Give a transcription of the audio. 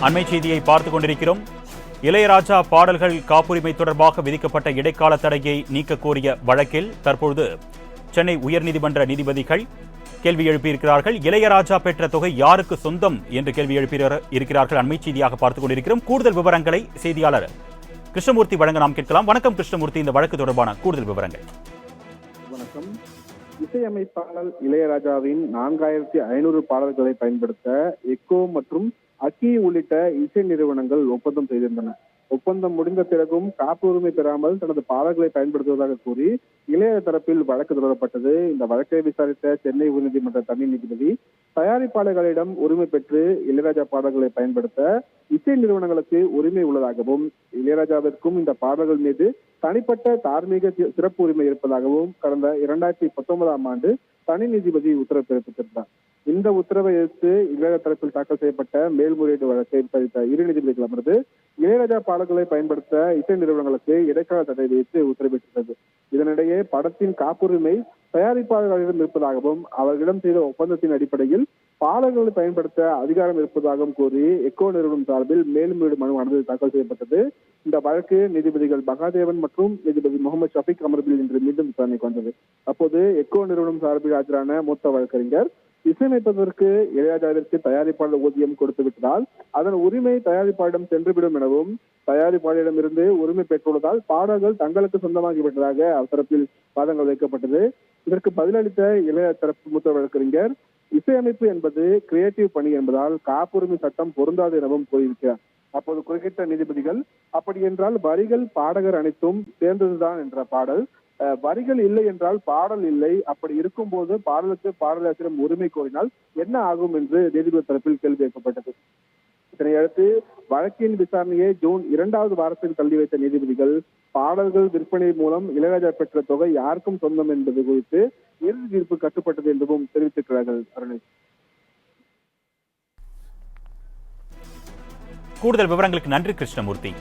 அண்மை செய்தியை பார்த்துக் கொண்டிருக்கிறோம். இளையராஜா பாடல்கள் காப்புரிமை தொடர்பாக விதிக்கப்பட்ட இடைக்கால தடையை நீக்க கோரிய வழக்கில் தற்பொழுது சென்னை உயர்நீதிமன்ற நீதிபதிகள் கேள்வி எழுப்பியிருக்கிறார்கள். இளையராஜா பெற்ற தொகை யாருக்கு சொந்தம் என்று கேள்வி எழுப்பி இருக்கிறார்கள். அண்மை செய்தியாக பார்த்துக் கொண்டிருக்கிறோம். கூடுதல் விவரங்களை செய்தியாளர் கிருஷ்ணமூர்த்தி வழங்க நாம் கேட்கலாம். வணக்கம் கிருஷ்ணமூர்த்தி. இந்த வழக்கு தொடர்பான கூடுதல் விவரங்கள். வணக்கம். இசையமைப்பாளர் இளையராஜாவின் நான்காயிரத்தி ஐநூறு பாடல்களை பயன்படுத்த எக்கோ மற்றும் அக்கி உள்ளிட்ட இசை நிறுவனங்கள் ஒப்பந்தம் செய்திருந்தன. ஒப்பந்தம் முடிந்த பிறகும் காப்புரிமை பெறாமல் தனது பாடல்களை பயன்படுத்துவதாக கூறி இளைய தரப்பில் வழக்கு தொடரப்பட்டது. இந்த வழக்கை விசாரித்த சென்னை உயர்நீதிமன்ற தனி நீதிபதி தயாரிப்பாளர்களிடம் உரிமை பெற்று இளையராஜா பாடல்களை பயன்படுத்த இசை நிறுவனங்களுக்கு உரிமை உள்ளதாகவும் இளையராஜாவிற்கும் இந்த பாடல்கள் மீது தனிப்பட்ட தார்மீக சிறப்பு உரிமை இருப்பதாகவும் கடந்த இரண்டாயிரத்தி பத்தொன்பதாம் ஆண்டு தனி நீதிபதி உத்தரவு பிறப்பித்திருந்தார். இந்த உத்தரவை எதிர்த்து இளையராஜா தரப்பில் தாக்கல் செய்யப்பட்ட மேல்முறையீடு வழக்கை விசாரித்த இரு நீதிபதிகள் அமர்ந்து இளையராஜா பாடல்களை பயன்படுத்த இசை நிறுவனங்களுக்கு இடைக்கால தடை விதித்து உத்தரவிட்டிருந்தது. இதனிடையே படத்தின் காப்புரிமை தயாரிப்பாளர்களிடம் இருப்பதாகவும் அவர்களிடம் செய்த ஒப்பந்தத்தின் அடிப்படையில் பாடல்களை பயன்படுத்த அதிகாரம் இருப்பதாகவும் கூறி எக்கோ நிறுவனம் சார்பில் மேல்முறையீடு மனுவானது தாக்கல் செய்யப்பட்டது. இந்த வழக்கு நீதிபதிகள் மகாதேவன் மற்றும் நீதிபதி முகமது ஷஃபிக் அமர்வில் இன்று மீண்டும் விசாரணைக்கு வந்தது. அப்போது எக்கோ நிறுவனம் சார்பில் ஆஜரான மூத்த வழக்கறிஞர் இசையமைப்பதற்கு இளையராஜாவிற்கு தயாரிப்பாளர் ஊதியம் கொடுத்து விட்டதால் அதன் உரிமை தயாரிப்பாளரிடம் சென்றுவிடும் எனவும் தயாரிப்பாளரிடமிருந்து உரிமை பெற்றுள்ளதால் பாடல்கள் தங்களுக்கு சொந்தமாகிவிட்டதாக அவசரத்தில் வாதங்கள் வைக்கப்பட்டது. இதற்கு பதிலளித்த இளைய தரப்பு மூத்த வழக்கறிஞர் இசையமைப்பு என்பது கிரியேட்டிவ் பணி என்பதால் காப்புரிமை சட்டம் பொருந்தாது எனவும் கூறியிருக்கிறார். அப்போது குறுக்கிட்ட நீதிபதிகள் அப்படி என்றால் வரிகள் பாடகர் அனைத்தும் சேர்ந்ததுதான் என்ற பாடல் வரிகள் இல்லை என்றால் பாடல் இல்லை. அப்படி இருக்கும்போது பாடலுக்கு பாடலாசிரியர் உரிமை கோரினால் என்ன ஆகும் என்று நீதிபதி தரப்பில் கேள்வி கேட்கப்பட்டது. இதனையடுத்து வழக்கின் விசாரணையை ஜூன் இரண்டாவது வாரத்தில் தள்ளி வைத்த நீதிபதிகள் பாடல்கள் விற்பனை மூலம் இளையராஜா பெற்ற தொகை யாருக்கும் சொந்தம் என்பது குறித்து இறுதி தீர்ப்பு கட்டுப்பட்டது என்றும் தெரிவித்திருக்கிறார்கள் அருணேஷ் கூடுதல் விவரங்களுக்கு நன்றி கிருஷ்ணமூர்த்தி.